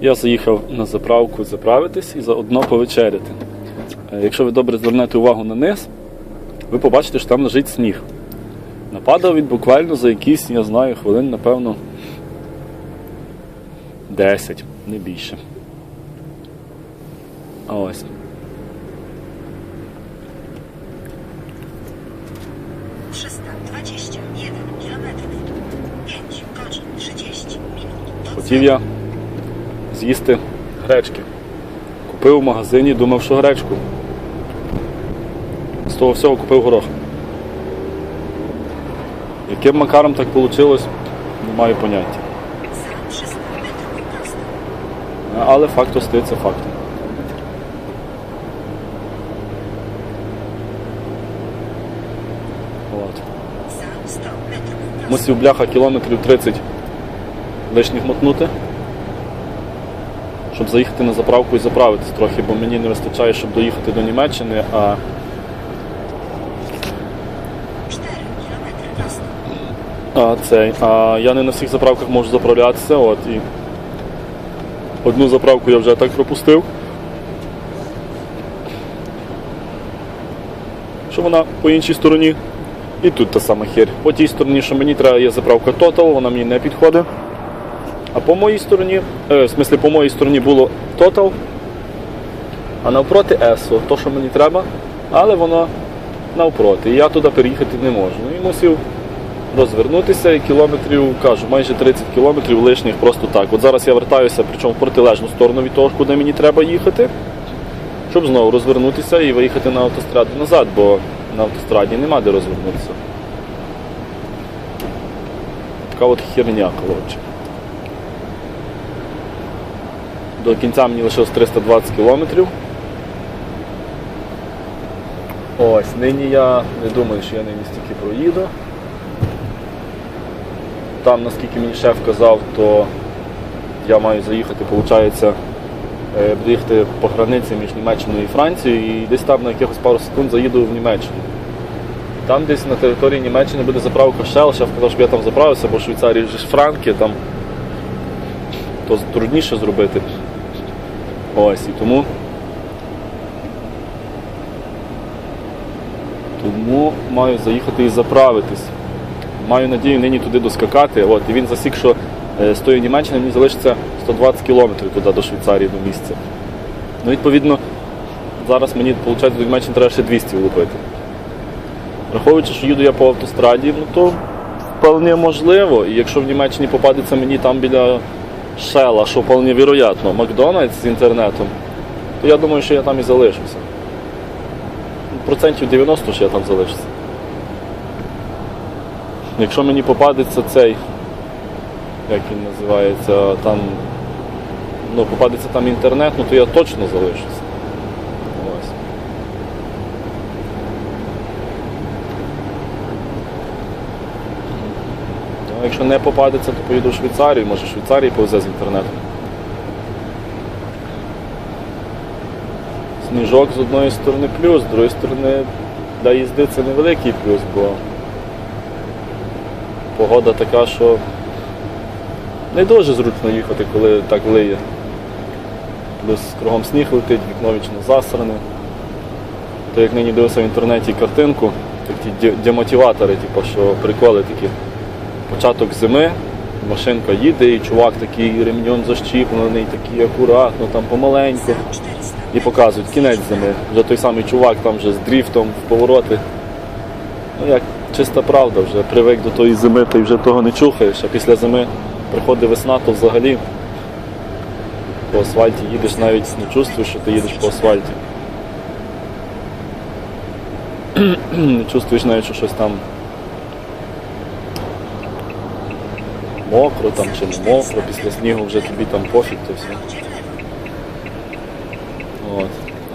Я заїхав на заправку заправитись і заодно повечеряти. Е, якщо ви добре звернете увагу на низ, ви побачите, що там лежить сніг. Нападав він буквально за якісь, я знаю, хвилин, напевно, 10, не більше. Ось. Хотів я з'їсти гречки. Купив в магазині, думав, що гречку. З того всього купив горох. Яким макаром так вийшло, не маю поняття. Za 300 metrów prosto. Але факт остається фактом. От. Za 100 metrów prosto. Мусив бляха кілометрів 30 лишніх мотнути, щоб заїхати на заправку і заправитись трохи, бо мені не вистачає, щоб доїхати до Німеччини, а 4 kilometry prosto. А, цей, а я не на всіх заправках можу заправлятися. От, і одну заправку я вже так пропустив. Що вона по іншій стороні. І тут та сама хер. По тій стороні, що мені треба, є заправка Total, вона мені не підходить. А по моїй стороні, е, в смислі, по моїй стороні було Total, а навпроти ESO, то, що мені треба, але воно навпроти. І я туди переїхати не можу. Ну і мусив розвернутися і кілометрів, кажу, майже 30 кілометрів лишніх просто так. От зараз я вертаюся, причому в протилежну сторону від того, куди мені треба їхати, щоб знову розвернутися і виїхати на автостраду назад, бо на автостраді нема де розвернутися. Така от херня, коротше. До кінця мені лишилось 320 кілометрів. Ось, нині я не думаю, що я нині стільки проїду. Там, наскільки мені шеф казав, то я маю заїхати, виходить, буду їхати по границі між Німеччиною і Францією і десь там на якихось пару секунд заїду в Німеччину. Там десь на території Німеччини буде заправка Shell, шеф казав, щоб я там заправився, бо в Швейцарії вже ж франки, там то трудніше зробити. Ось, і тому. Тому маю заїхати і заправитись. Маю надію нині туди доскакати. От, і він засік, що е, з тої Німеччини мені залишиться 120 кілометрів туди до Швейцарії до місця. Ну, відповідно, зараз мені, виходить, до Німеччини треба ще 200 влупити. Враховуючи, що їду я по автостраді, ну то вполне можливо. І якщо в Німеччині попадеться мені там біля Шела, що вполне вероятно, Макдональдс з інтернетом, то я думаю, що я там і залишуся. Процентів 90 що я там залишуся. Якщо мені попадеться цей, як він називається, там, ну, попадеться там інтернет, ну то я точно залишуся. Ось. Ну, а якщо не попадеться, то поїду в Швейцарію, може Швейцарії повезе з інтернетом. Сніжок з одної сторони плюс, з другої сторони для їзди це невеликий плюс, бо погода така, що не дуже зручно їхати, коли так лиє. Плюс кругом сніг летить, вікно вічно засране. То як нині дивився в інтернеті картинку, такі демотиватори, типу, що приколи такі. Початок зими, машинка їде, і чувак такий ремнем защіплений, такий акуратно, там помаленьку. І показують кінець зими. Вже той самий чувак там вже з дріфтом в повороти. Ну як чиста правда, вже привик до тої зими, ти вже того не чухаєш, а після зими приходить весна, то взагалі по асфальті їдеш, навіть не чувствуєш, що ти їдеш по асфальті. не чувствуєш навіть, що щось там мокро там чи не мокро, після снігу вже тобі там пофіг, то все. От.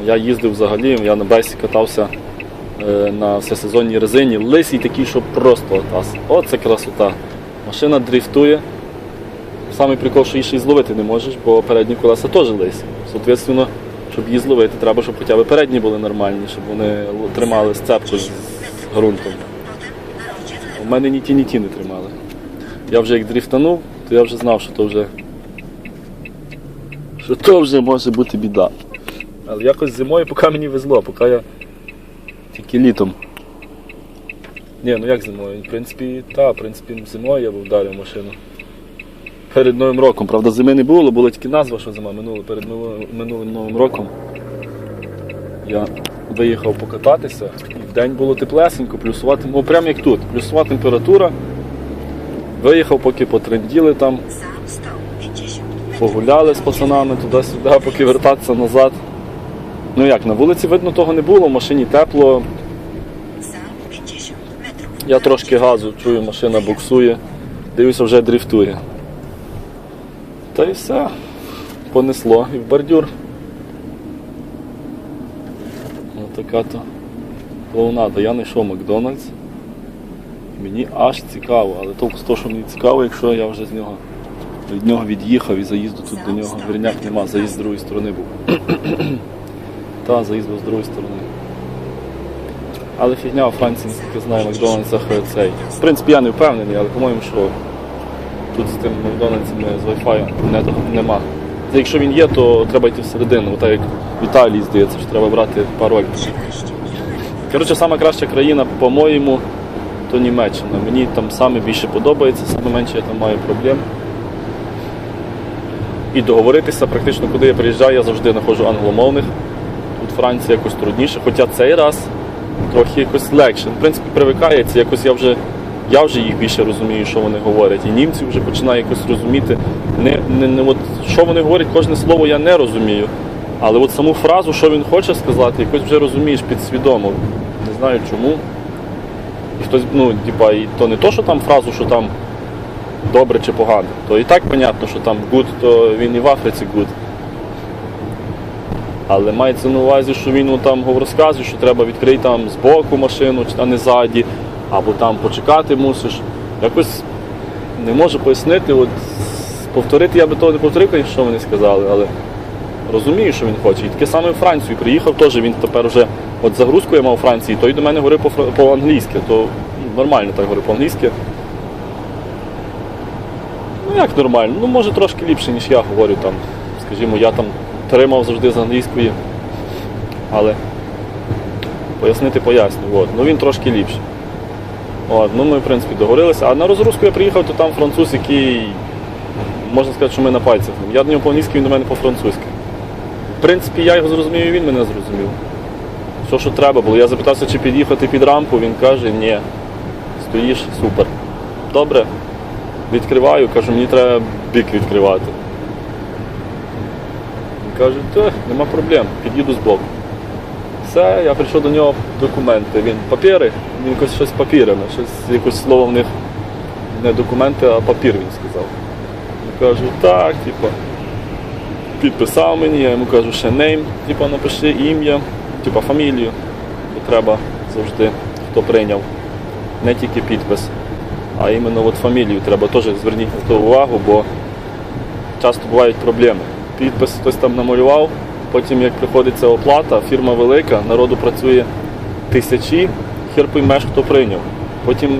Я їздив взагалі, я на бесі катався е, на всесезонній резині. Лисий такий, що просто атас. Оце красота. Машина дрифтує. Самий прикол, що її ще й зловити не можеш, бо передні колеса теж лисі. Соответственно, щоб її зловити, треба, щоб хоча б передні були нормальні, щоб вони тримали сцепку з ґрунтом. У мене ні ті, ні ті не тримали. Я вже як дрифтанув, то я вже знав, що то вже що то вже може бути біда. Але якось зимою поки мені везло, поки я тільки літом. Ні, ну як зимою? В принципі, та, в принципі, зимою я був вдарив машину. Перед Новим роком, правда, зими не було, була тільки назва, що зима минула. Перед минулим, Новим роком я виїхав покататися, і в день було теплесенько, плюсова, тем- ну прямо як тут, плюсова температура. Виїхав, поки потренділи там, Za 150 metrów погуляли з пацанами туди-сюди, поки вертатися назад. Ну як, на вулиці видно того не було, в машині тепло, Za 50 metrów я трошки газу чую, машина буксує, дивлюся, вже дрифтує. Та й все, понесло і в бордюр. Ось така то клоунада. Я знайшов Макдональдс. Мені аж цікаво, але толку з того, що мені цікаво, якщо я вже з нього від нього від'їхав і заїзду тут до нього вірняк нема, заїзд з другої сторони був. Та, заїзд був з другої сторони. Але фігня у Франції, наскільки знаю, Макдональдсах цей. В принципі, я не впевнений, але по-моєму, що тут з тим Макдональдсом з Wi-Fi не, нема. Якщо він є, то треба йти всередину. Отак як в Італії, здається, що треба брати пароль. Коротше, сама краща країна, по-моєму, то Німеччина. Мені там саме більше подобається, саме менше я там маю проблем. І договоритися практично, куди я приїжджаю, я завжди знаходжу англомовних. Тут Франція якось трудніше, хоча цей раз трохи якось легше. В принципі, привикається, якось я вже, я вже їх більше розумію, що вони говорять. І німці вже починають якось розуміти. Не, не, не, от, що вони говорять, кожне слово я не розумію. Але от саму фразу, що він хоче сказати, якось вже розумієш підсвідомо. Не знаю чому. І хтось, ну, типа, і то не то, що там фразу, що там добре чи погано, то і так понятно, що там good, то він і в Африці good. Але мається на увазі, що він ну, там розказує, що треба відкрити там з боку машину, а не ззаді, або там почекати мусиш. Якось не можу пояснити, от повторити я би того не повторив, що вони сказали, але розумію, що він хоче. І таке саме в Францію приїхав, теж він тепер вже от загрузку я мав у Франції, той до мене говорив по- по-англійськи, то ну, нормально так говорив по-англійськи. Ну як нормально? Ну може трошки ліпше, ніж я говорю там. Скажімо, я там тримав завжди з англійської, але пояснити поясню. От. Ну він трошки ліпший. От, ну ми в принципі договорилися. А на розгрузку я приїхав, то там француз, який можна сказати, що ми на пальцях. Я до нього по-англійськи, він до мене по-французьки. В принципі, я його зрозумів, і він мене зрозумів. Що, що треба було. Я запитався, чи під'їхати під рампу, він каже, ні. Стоїш, супер. Добре. Відкриваю, кажу, мені треба бік відкривати. Він каже, та, нема проблем, під'їду з боку. Все, я прийшов до нього документи. Він папіри, він якось щось папірами, щось якось слово в них не документи, а папір він сказав. Я кажу, так, типу, підписав мені, я йому кажу, ще name, типу, напиши ім'я, типу, фамілію, бо треба завжди, хто прийняв. Не тільки підпис, а іменно от фамілію треба теж зверніть на це увагу, бо часто бувають проблеми. Підпис хтось там намалював, потім як приходиться оплата, фірма велика, народу працює тисячі, хер поймеш, хто прийняв. Потім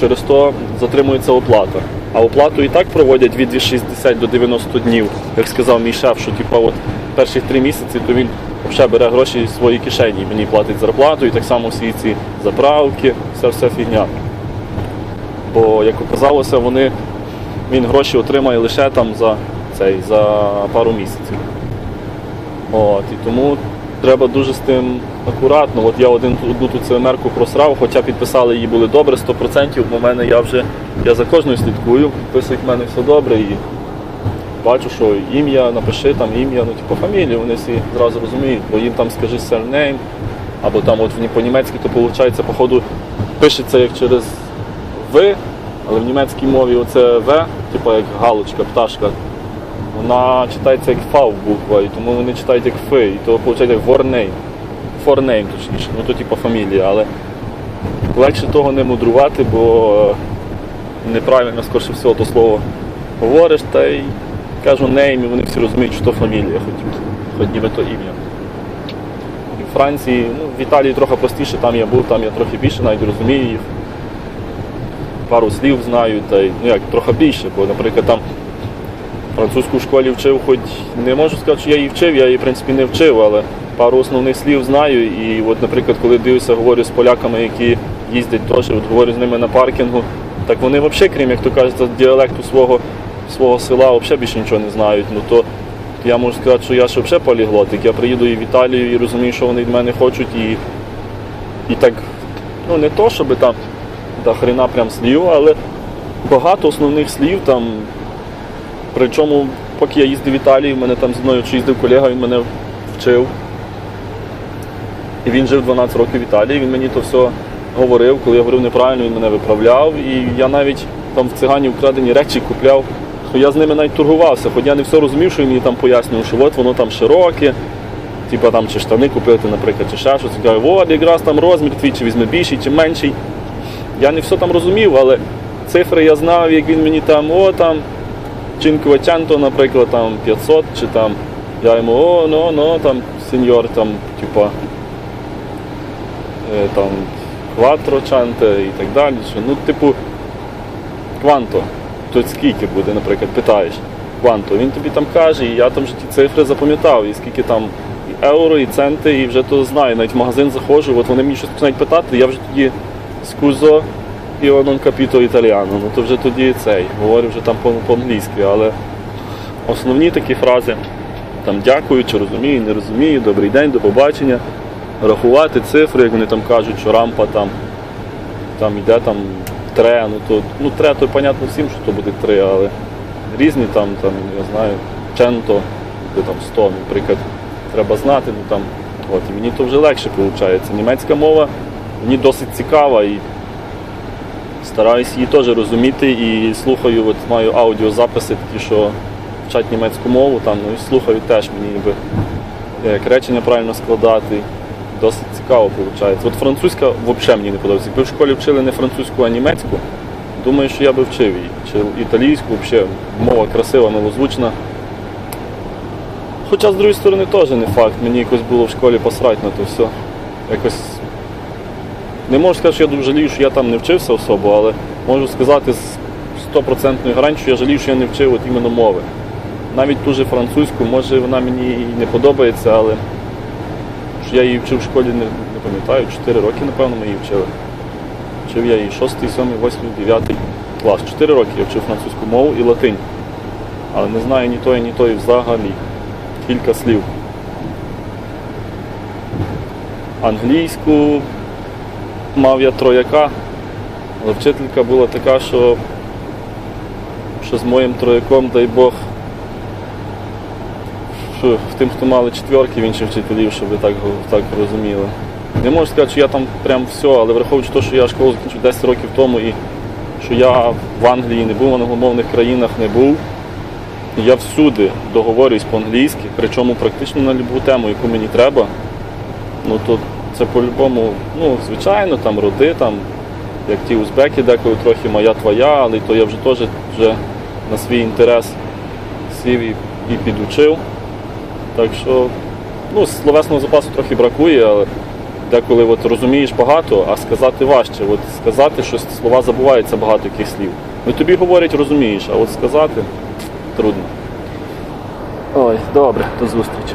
через то затримується оплата. А оплату і так проводять від 60 до 90 днів, як сказав мій шеф, що типу, от перших три місяці то він взагалі бере гроші з своєї кишені, мені платить зарплату і так само всі ці заправки, вся вся фігня. Бо, як оказалося, вони, він гроші отримає лише там за, цей, за пару місяців. От, і тому треба дуже з тим акуратно. От я один одну ту ЦМР-ку просрав, хоча підписали її були добре, 100%, бо в мене я вже я за кожною слідкую, підписують в мене все добре і бачу, що ім'я, напиши там ім'я, ну типу фамілію, вони всі зразу розуміють, бо їм там скажи surname, або там от по-німецьки, то виходить, походу пишеться як через ви, але в німецькій мові оце В, типу як галочка, пташка, вона читається як фав буква, і тому вони читають як фи, і то виходить як ворнейм. Форнейм точніше, ну то типу фамілія, але легше того не мудрувати, бо е, неправильно, скоріше всього, то слово говориш, та й кажу нейм, і вони всі розуміють, що то фамілія, хоч, хоч ніби то ім'я. І в Франції, ну, в Італії трохи простіше, там я був, там я трохи більше навіть розумію їх. Пару слів знаю, та й ну як трохи більше, бо, наприклад, там Французьку в школі вчив, хоч не можу сказати, що я її вчив, я її в принципі не вчив, але пару основних слів знаю. І от, наприклад, коли дивлюся, говорю з поляками, які їздять теж, от говорю з ними на паркінгу, так вони взагалі, крім як то кажуть, діалекту свого, свого села, взагалі більше нічого не знають. Ну то я можу сказати, що я ж взагалі поліглотик. Я приїду і в Італію і розумію, що вони від мене хочуть, і, і так, ну не то, щоб там до хрена прям слів, але багато основних слів там. Причому, поки я їздив в Італії, в мене там зі мною їздив колега, він мене вчив. І він жив 12 років в Італії, він мені то все говорив, коли я говорив неправильно, він мене виправляв. І я навіть там в цигані вкрадені речі купляв, я з ними навіть торгувався, хоч я не все розумів, що він мені там пояснював, що от воно там широке, типа там чи штани купити, наприклад, чи ще щось. Я от якраз там розмір твій, чи візьме більший, чи менший. Я не все там розумів, але цифри я знав, як він мені там, о там. Чинквачанто, наприклад, там 500 чи там. Я йому, о, ну, ну, там, сеньор, там, типа, е, там, кватрочанте і так далі. Що, ну, типу, кванто. То скільки буде, наприклад, питаєш. Кванто. Він тобі там каже, і я там вже ті цифри запам'ятав, і скільки там і євро, і центи, і вже то знаю. Навіть в магазин заходжу, от вони мені щось починають питати, я вже тоді скузо і non capito італіано. Ну то вже тоді цей, говорю вже там по- по-англійськи, але основні такі фрази там дякую, чи розумію, не розумію, добрий день, до побачення, рахувати цифри, як вони там кажуть, що рампа там, там йде там тре, ну то ну тре, то понятно всім, що то буде три, але різні там, там, я знаю, ченто, де там 100, наприклад, треба знати, ну там, от, і мені то вже легше виходить. Німецька мова мені досить цікава і стараюсь її теж розуміти і слухаю, от маю аудіозаписи такі, що вчать німецьку мову, там, ну і слухаю теж мені ніби як речення правильно складати. Досить цікаво виходить. От французька взагалі мені не подобається. Якби в школі вчили не французьку, а німецьку, думаю, що я би вчив її. Чи італійську, взагалі мова красива, милозвучна. Хоча, з другої сторони, теж не факт. Мені якось було в школі посрать на то все. Якось не можу сказати, що я дуже жалію, що я там не вчився особо, але можу сказати з стопроцентною гарантією, що я жалію, що я не вчив от іменно мови. Навіть ту же французьку, може вона мені і не подобається, але що я її вчив в школі, не, не пам'ятаю, 4 роки, напевно, ми її вчили. Вчив я її 6, 7, 8, 9 клас. 4 роки я вчив французьку мову і латинь. Але не знаю ні тої, ні тої взагалі. Кілька слів. Англійську мав я трояка, але вчителька була така, що, що з моїм трояком, дай Бог, що тим, хто мали четверки в інших вчителів, щоб ви так, так розуміли. Не можу сказати, що я там прям все, але враховуючи те, що я школу закінчив 10 років тому і що я в Англії не був, в англомовних країнах не був. Я всюди договорююсь по-англійськи, причому практично на будь-яку тему, яку мені треба. Ну то це по-любому, ну, звичайно, там роди, там, як ті узбеки, деколи трохи моя твоя, але то я вже теж вже на свій інтерес сів і, і підучив. Так що ну, словесного запасу трохи бракує, але деколи от розумієш багато, а сказати важче. От сказати, що слова забуваються багато яких слів. Ну тобі говорять, розумієш, а от сказати трудно. Ой, добре, до зустрічі.